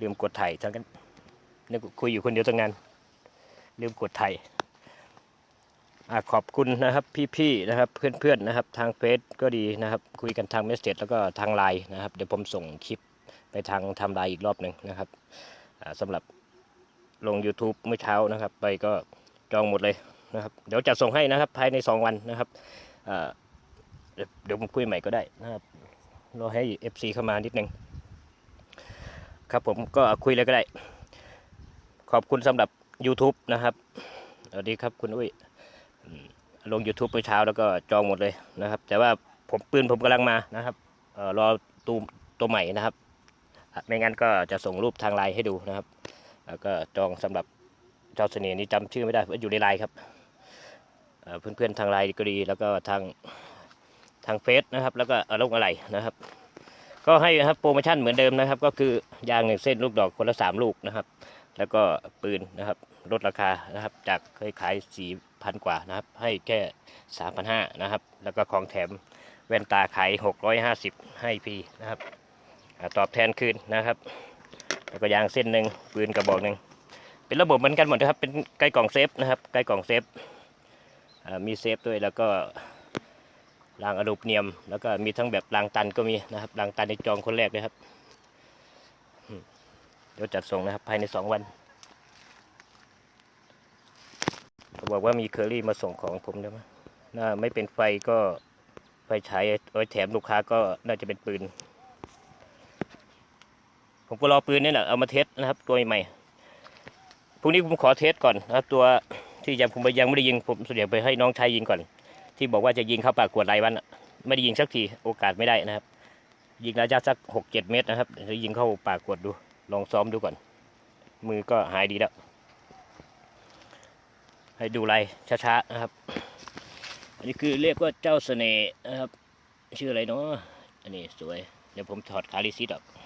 ลืมกดถ่ายทั้งนั้นนึกคุยอยู่คนเดียวตั้งนานลืมกดถ่ายขอบคุณนะครับพี่ๆนะครับเพื่อนๆนะครับทางเฟซก็ดีนะครับ คุยกันทางเมสเซจแล้วก็ทางไลน์นะครับ เดี๋ยวผมส่งคลิปไปทางทำไลน์อีกรอบหนึ่งนะครับอ่าสำหรับลง YouTube เมื่อเช้านะครับ ไปก็จองหมดเลยนะครับ เดี๋ยวจะส่งให้นะครับภายใน 2 วันนะครับเดี๋ยวเดี๋ยวผมคุยใหม่ก็ได้นะครับรอให้ FC เข้ามานิดนึง ครับผมก็คุยเลยก็ได้ ขอบคุณสำหรับ YouTube นะครับสวัสดีครับคุณอุ้ยลง YouTube เมื่อเช้าแล้วก็จองหมดเลยนะครับ แต่ว่าผมปืนผมกำลังมานะครับออรอตูตัวใหม่นะครับ ไม่งั้นก็จะส่งรูปทางไลน์ให้ดูนะครับ แล้วก็จองสำหรับเจ้าเสน่ห์นี้จำชื่อไม่ได้ว่าอยู่ในไลน์ครับเพื่อนๆทางไลน์ก็ดี แล้วก็ทางทางเฟซนะครับ แล้วก็ลงอะไรนะครับ ก็ให้ครับโปรโมชั่นเหมือนเดิมนะครับ ก็คือยางหนึ่งเส้นลูกดอกคนละสามลูกนะครับ แล้วก็ปืนนะครับลดราคานะครับ จากเคยขายสี่พันกว่านะครับ ให้แค่สามพันห้านะครับ แล้วก็ของแถมแว่นตาขายหกร้อยห้าสิบให้ฟรีนะครับตอบแทนคืนนะครับ แล้วก็ยางเส้นหนึ่งปืนกระบอกหนึ่งเป็นระบบเหมือนกันหมดนะครับเป็นใกล้กล่องเซฟนะครับใกล้กล่องเซฟมีเซฟด้วยแล้วก็ รางอลูมิเนียม แล้วก็มีทั้งแบบรางตันก็มีนะครับรางตันในจองคนแรกเลยครับ เดี๋ยวจัดส่งนะครับภายในสองวันเขาบอกว่ามีเคอรี่มาส่งของผมได้ไหมน่าไม่เป็นไฟก็ไฟฉายไว้แถมลูกค้าก็น่าจะเป็นปืน ผมก็รอปืนนี่แหละเอามาเทสนะครับ ตัวใหม่พรุ่งนี้ผมขอเทสก่อนนะครับตัวที่ยังผมยังไม่ได้ยิงผมส่วนใหญ่ไปให้น้องชายยิงก่อน ที่บอกว่าจะยิงเข้าปากขวดรายวันะไม่ได้ยิงสักทีโอกาสไม่ได้นะครับ ยิงระยะสักหกเจ็ดเมตรนะครับจะยิงเข้าปากขวดดู ลองซ้อมดูก่อน มือก็หายดีแล้ว ให้ดูลายช้าๆนะครับ อันนี้คือเรียกว่าเจ้าเสน่ห์นะครับ ชื่ออะไรเนาะอันนี้สวย เดี๋ยวผมถอดคาลิซิตออก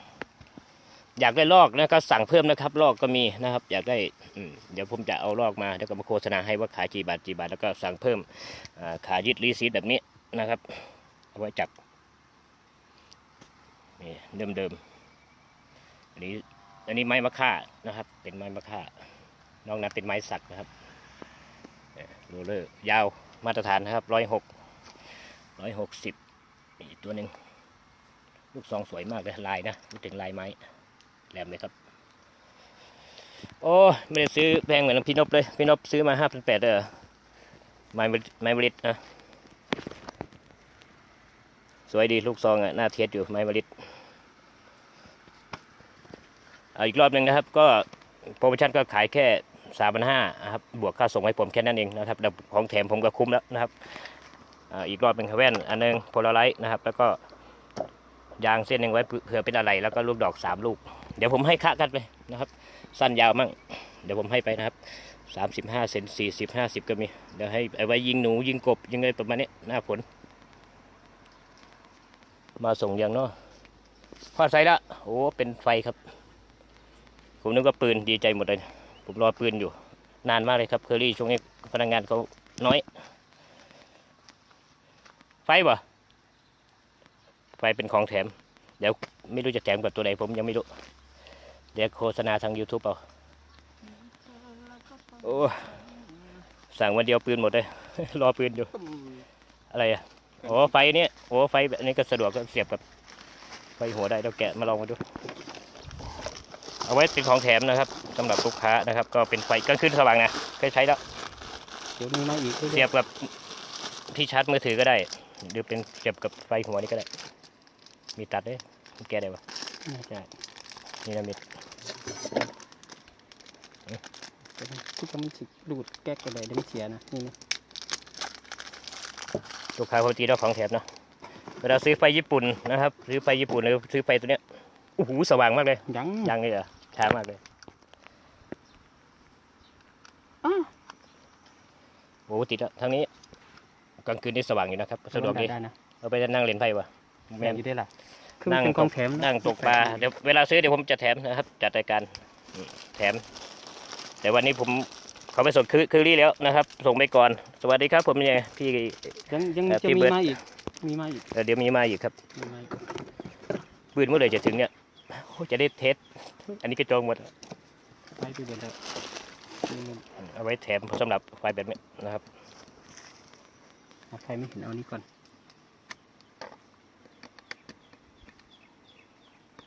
อยากได้ลอกนะก็สั่งเพิ่มนะครับ ลอกก็มีนะครับ อยากได้อเดี๋ยวผมจะเอาลอกมาแล้วก็มาโฆษณาให้ว่าขายกี่บาทกี่บาทแล้วก็สั่งเพิ่มขายึดรีซีดแบบนี้นะครับเอาไว้จับนี่เดิมเดิมๆอันนี้อันนี้ไม้มะค่านะครับ เป็นไม้มะค่านอกนั้นเป็นไม้สักนะครับโรลเลอร์ยาวมาตรฐานนะครับร้อยหกร้อยหกสิบอีกตัวหนึ่งลูกซองสวยมากเลยลายนะพูดถึงลายไม้ แหลมเลยครับ โอ้ไม่ได้ซื้อแพงเหมือนพี่นพเลย พี่นพซื้อมาห้าพันแปดเด้อไม้ไม้บริษนะสวยดีลูกซองอะหน้าเทียดอยู่ไม้บริษเอาอีกรอบหนึ่งนะครับ ก็โปรโมชั่นก็ขายแค่สามพันห้าครับ บวกค่าส่งให้ผมแค่นั้นเองนะครับแล้วของแถมผมก็คุ้มแล้วนะครับอ,อีกรอบเป็นแว่นอันหนึงโพลาไรต์นะครับ แล้วก็ ยางเส้นหนึ่งไว้เผื่อเป็นอะไรแล้วก็ลูกดอกสามลูก เดี๋ยวผมให้ค่ากันไปนะครับ สั้นยาวมั่งเดี๋ยวผมให้ไปนะครับสามสิบห้าเซนสี่สิบห้าสิบก็มี เดี๋ยวให้เอาไว้ยิงหนูยิงกบยิงอะไรประมาณนี้หน้าฝนมาส่งยังเนาะพอใส่ละโอ้เป็นไฟครับ ผมนึกว่าปืนดีใจหมดเลย ผมรอปืนอยู่ นานมากเลยครับเคอรี่ช่วงนี้พนักงานเขาน้อย ไฟบ่ ไฟเป็นของแถม เดี๋ยวไม่รู้จะแถมกับตัวไหนผมยังไม่รู้ เดี๋ยวโฆษณาทาง YouTube เอาโอ้สั่งวันเดียวปืนหมดเลย รอปืนอยู่ อะไรอะโอ้ไฟเนี่ยโอ้ไฟแบบนี้ก็สะดวกก็เสียบกับไฟหัวได้เราแกะมาลองมาดู เอาไว้เป็นของแถมนะครับสำหรับลูกค้านะครับ ก็เป็นไฟกลางคืนสว่างนะเคยใช้แล้วเดี๋ยวมีมาอีกเสียบกับที่ชาร์จมือถือก็ได้ หรือเป็นเสียบกับไฟหัวนี่ก็ได้ มีตัดด้วยแกะได้ปะน่าจะนี่นะมิดที่จะมันสิดูดแก๊กกันเลยเดี๋ยวมันเสียนะนี่นะลูกค้าปกติเราของแถมเนาะเวลาซื้อไฟญี่ปุ่นนะครับ ซื้อไฟญี่ปุ่นหรือซื้อไฟตัวเนี้ยโอ้โหสว่างมากเลย ยังยังเลยเหรอช้ามากเลยอ้าวโอ้โหติดแล้วทางนี้กลางคืนนี่สว่างอยู่นะครับสะดวกดีได้นะเอาไปนั่งเล่นไพ่วะ แม่แม่นอยู่ได้ล่ะคือนั่งเป็นของแถมะนั่งตกปลาเดี๋ยวเวลาซื้อเดี๋ยวผมจะแถมนะครับ จัดรายการอืมแถม แต่วันนี้ผมเขาไปส่งคือคือรี่แล้วนะครับ ส่งไปก่อน สวัสดีครับ ผมยังไงพี่ ยังยังเอ่อจะพี่มีเบิร์ดมาอีก มีมาอีกเอ่อเดี๋ยวมีมาอีกครับมีมาอีกปืนเมื่อไหร่จะถึงเนี่ยโอ้จะได้เทสอันนี้กระจงหมด ไปไปเบิดแล้วนี่มันเอาไว้แถมสำหรับไฟแบบนี้นะครับ เอาใครไม่เห็นเอานี้ก่อน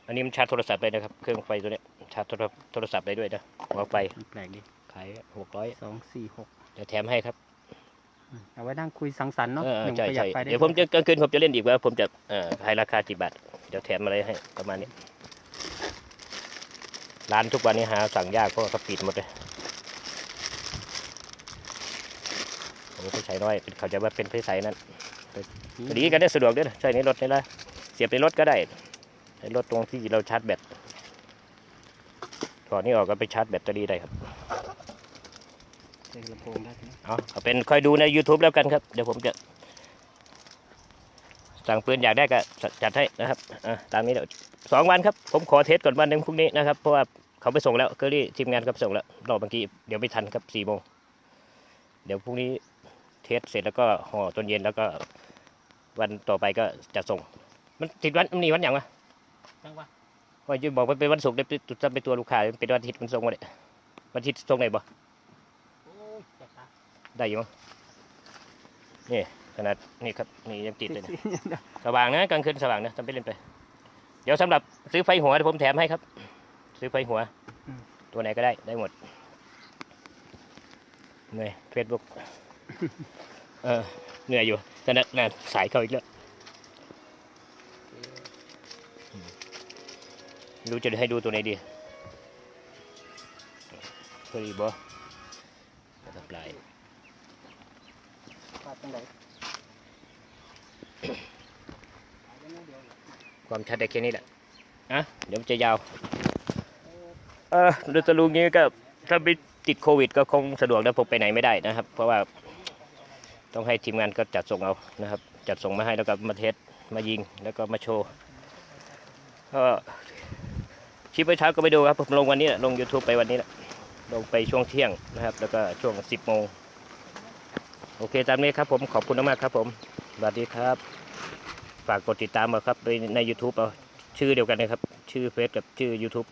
อันนี้มันชาร์จโทรศัพท์เลยนะครับ เครื่องไฟตัวเนี้ยชาร์จโทรโทรศัพท์ได้ด้วยนะหัวไฟมันแปลกดีขายหกร้อยสองสี่หกเดี๋ยวแถมให้ครับอืมเอาไว้นั่งคุยสังสรรค์เนาะเออหนึ่งใช่ประหยัใช่ดไฟได้เดี๋ยวผมจะกลางคืนผมจะเล่นอีกว่าผมจะเอ่อให้ราคากี่บาทเดี๋ยวแถมอะไรให้ประมาณนี้ร้านทุกวันนี้หาสั่งยากเพราะว่าเขาปิดหมดเลยผมก็ใช้น้อยเขาใจะว่าเป็นไฟใสนั้นพอดีก็ได้สะดวกด้วยนะใช่ในรถนี่ละเสียบในรถก็ได้ ในรถตรงที่เราชาร์จแบตก่อนนี้ออกก็ไปชาร์จแบตเตอรี่ได้ครับใส่ลำโพงได้ไหมเอาเอาเป็นคอยดูใน YouTube แล้วกันครับ เดี๋ยวผมจะ สั่งปืนอยากได้ก็จัดให้นะครับอะตามนี้เดี๋ยวสองวันครับ ผมขอเทสก่อนวันหนึ่งพรุ่งนี้นะครับ เพราะว่าเขาไปส่งแล้วเคอรี่ทีมงานก็ไปส่งแล้วรอบเมื่อกี้เดี๋ยวไม่ทันครับสี่โมงเดี๋ยวพรุ่งนี้เทสเสร็จแล้วก็ห่อตอนเย็นแล้วก็วันต่อไปก็จะส่ง มันติดวันมันนี่วันอย่างวะ จังหวะว่าจะบอกว่าเป็นวันศุกร์ได้ไปจุดจำเป็นตัวลูกค้าเป็นวันอาทิตย์มันส่งมาเลยวันอาทิตย์ส่งไหนบ่โอ้ยแจกตาได้อยู่มั้งนี่ขนาดนี่ครับนี่ยังติดเลยนะสว่างนะกลางคืนสว่างนะทำไปเล่นไป เดี๋ยวสำหรับซื้อไฟหัวเดี๋ยวผมแถมให้ครับ ซื้อไฟหัว ตัวไหนก็ได้ได้หมดเหนื่อยเฟซบุ๊กเออเหนื่อยอยู่แต่นั่นนั่นสายเข้าอีกแล้ว รู้จะให้ดูตัวไหนดีตัวนี้บอทำลายปาดจังไดความชัดได้แค่นี้แหละอะเดี๋ยวมันจะยาวเออโดยสรุปงี้ก็ถ้าไปติดโควิด ก็คงสะดวกนะผมไปไหนไม่ได้นะครับ เพราะว่าต้องให้ทีมงานก็จัดส่งเอานะครับ จัดส่งมาให้แล้วก็มาเทสมายิงแล้วก็มาโชว์ก็ คลิปเมื่อเช้าก็ไปดูครับผมลงวันนี้แหละลง YouTube ไปวันนี้แหละลงไปช่วงเที่ยงนะครับ แล้วก็ช่วง 10โมงโอเคตามนี้ครับผมขอบคุณมากครับผมสวัสดีครับ ฝากกดติดตามมาครับในใน YouTube เอาชื่อเดียวกันนะครับ ชื่อเฟซกับชื่อ YouTube